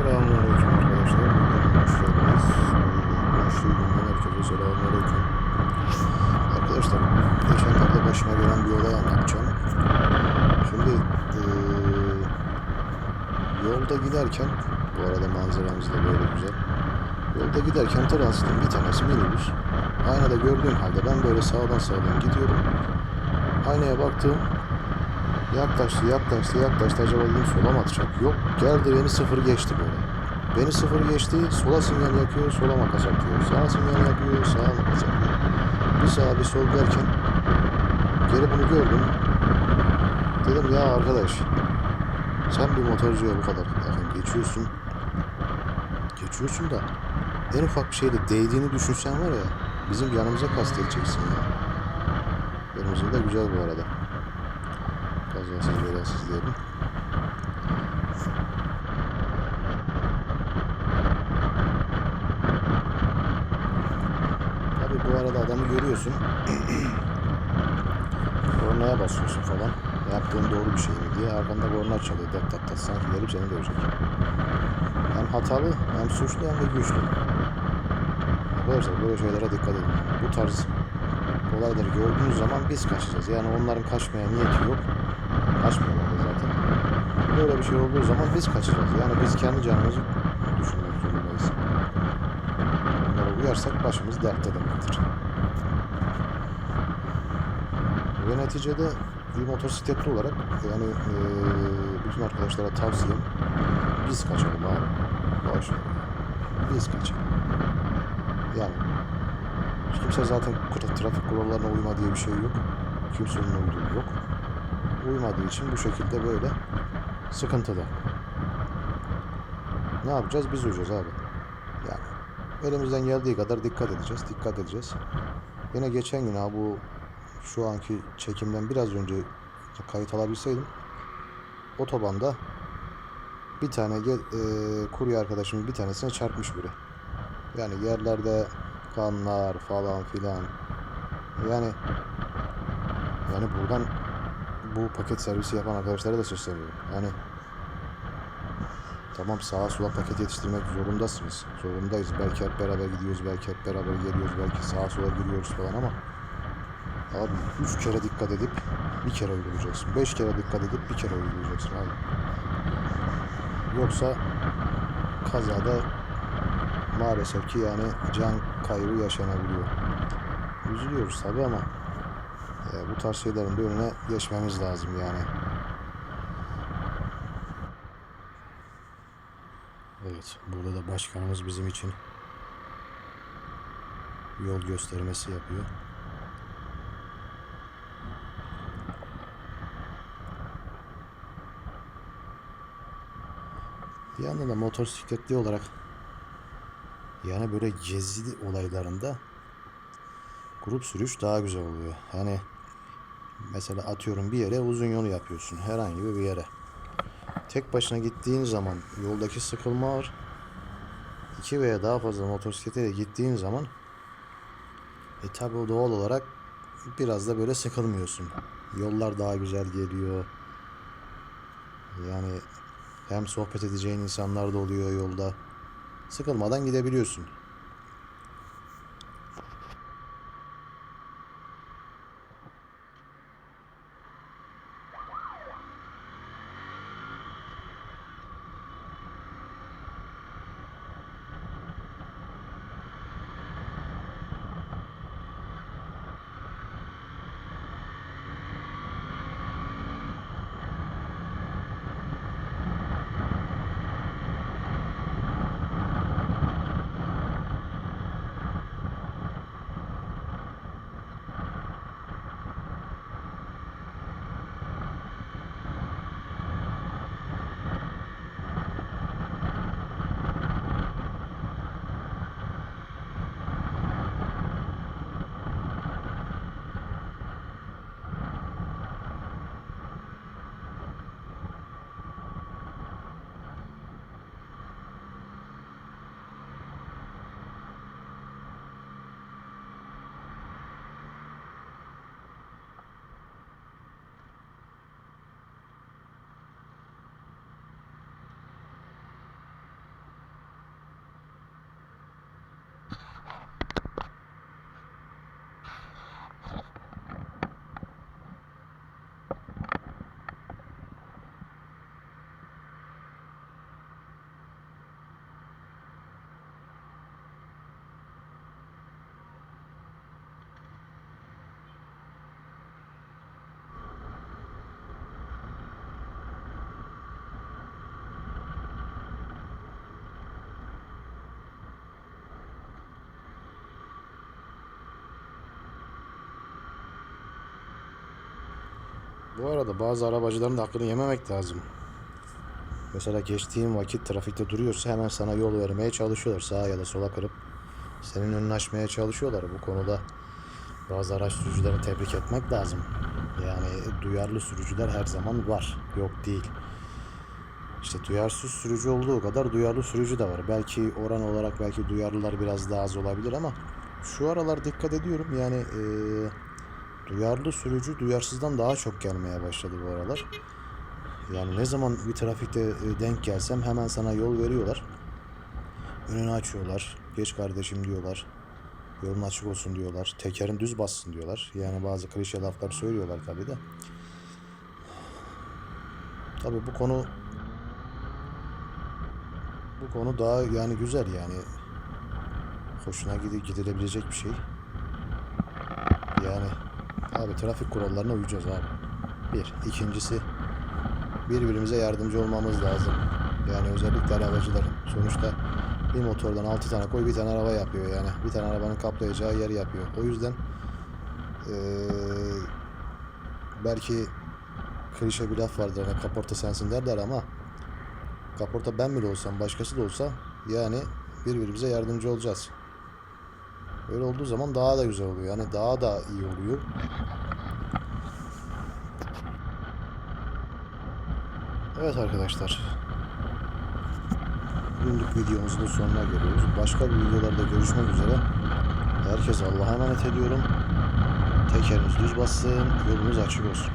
Selamünaleyküm arkadaşlar. Hoş geldiniz. Başlı günden herkese selamünaleyküm. Arkadaşlar geçenlerde başıma gelen bir olay anlatacağım. Şimdi eee, yolda giderken bu arada manzaramız da böyle güzel. Yolda giderken transitin bir tanesi minibüs. Aynada gördüğüm halde ben böyle sağdan sağdan gidiyorum. Aynaya baktım. Yaklaştı, yaklaştı, yaklaştı. Acaba dedim sola mı atacak? Yok, geldi beni sıfır geçti böyle. Beni sıfır geçti, sola sinyal yakıyor, sola makas atıyor. Sağa sinyal yakıyor, sağa makas atıyor. Bir sağa bir sol derken geri bunu gördüm. Dedim ya arkadaş, sen bir motorcuya bu kadar yakın geçiyorsun. Geçiyorsun da en ufak bir şeyde değdiğini düşünsen var ya, bizim yanımıza kastedeceksin ya. Kırmızı da güzel bu arada. Kazasız belasız diyelim. Tabi bu arada adamı görüyorsun. Kornaya basıyorsun falan. Yaptığın doğru bir şey mi diye. Arkanda korna çalıyor. Dat dat dat. Sanki gelip seni dövecek. Hem hatalı hem suçlu hem de güçlü. Arkadaşlar böyle şeylere dikkat edin. Bu tarz olayları gördüğünüz zaman biz kaçacağız. Yani onların kaçmaya niyeti yok. Kaçmıyorlar zaten. Böyle bir şey olduğu zaman biz kaçacağız. Yani biz kendi canımızı düşünmek zorundayız. Bunlara uyarsak başımız dertte demektir. Ve neticede bir motosikletli olarak yani eee, bütün arkadaşlara tavsiyem biz kaçalım abi. Boş. Biz kaçalım. Yani Kimse zaten trafik kurallarına uyma diye bir şey yok. Kimsenin uyduğu yok. Uymadığı için bu şekilde böyle sıkıntıda. Ne yapacağız? Biz uyacağız abi. Yani elimizden geldiği kadar dikkat edeceğiz. Dikkat edeceğiz. Yine geçen gün abi bu şu anki çekimden biraz önce kayıt alabilseydim otobanda bir tane eee, kurye arkadaşımın bir tanesine çarpmış biri. Yani yerlerde kanlar falan filan. Yani yani buradan bu paket servisi yapan arkadaşlara da sesleniyorum. Yani tamam sağa sola paket yetiştirmek zorundasınız. Zorundayız. Belki hep beraber gidiyoruz, belki hep beraber geliyoruz, belki sağa sola giriyoruz falan ama abi üç kere dikkat edip bir kere uygulayacaksın. Beş kere dikkat edip bir kere uygulayacaksın abi. Yoksa kazada maalesef ki yani can kaybı yaşanabiliyor. Üzülüyoruz tabi ama e, bu tarz şeylerin de önüne geçmemiz lazım yani. Evet, burada da başkanımız bizim için yol göstermesi yapıyor. Bir yandan da motosikletli olarak yani böyle gezi olaylarında grup sürüş daha güzel oluyor. Hani mesela atıyorum bir yere uzun yol yapıyorsun herhangi bir yere. Tek başına gittiğin zaman yoldaki sıkılma var. İki veya daha fazla motosiklete gittiğin zaman e tabi o doğal olarak biraz da böyle sıkılmıyorsun. Yollar daha güzel geliyor. Yani hem sohbet edeceğin insanlar da oluyor yolda. Sıkılmadan gidebiliyorsun. Bu arada bazı arabacıların da hakkını yememek lazım. Mesela geçtiğin vakit trafikte duruyorsa hemen sana yol vermeye çalışıyorlar. Sağa ya da sola kırıp senin önünü açmaya çalışıyorlar. Bu konuda bazı araç sürücülerini tebrik etmek lazım. Yani duyarlı sürücüler her zaman var. Yok değil. İşte duyarsız sürücü olduğu kadar duyarlı sürücü de var. Belki oran olarak belki duyarlılar biraz daha az olabilir ama şu aralar dikkat ediyorum yani eee, duyarlı sürücü duyarsızdan daha çok gelmeye başladı bu aralar. Yani ne zaman bir trafikte e, denk gelsem hemen sana yol veriyorlar. Önünü açıyorlar. Geç kardeşim diyorlar. Yolun açık olsun diyorlar. Tekerin düz bassın diyorlar. Yani bazı klişe laflar söylüyorlar tabii de. Tabii bu konu bu konu daha yani güzel yani hoşuna gidi gidilebilecek bir şey. Yani abi trafik kurallarına uyacağız abi. Bir. İkincisi birbirimize yardımcı olmamız lazım. Yani özellikle arabacıların. Sonuçta bir motordan 6 tane koy bir tane araba yapıyor yani. Bir tane arabanın kaplayacağı yer yapıyor. O yüzden eee, belki klişe bir laf vardır hani kaporta sensin derler ama kaporta ben bile olsam başkası da olsa yani birbirimize yardımcı olacağız. Öyle olduğu zaman daha da güzel oluyor. Yani daha da iyi oluyor. Evet arkadaşlar. Bugünlük videomuzun sonuna geliyoruz. Başka bir videolarda görüşmek üzere. Herkese Allah'a emanet ediyorum. Tekeriniz düz bassın, yolunuz açık olsun.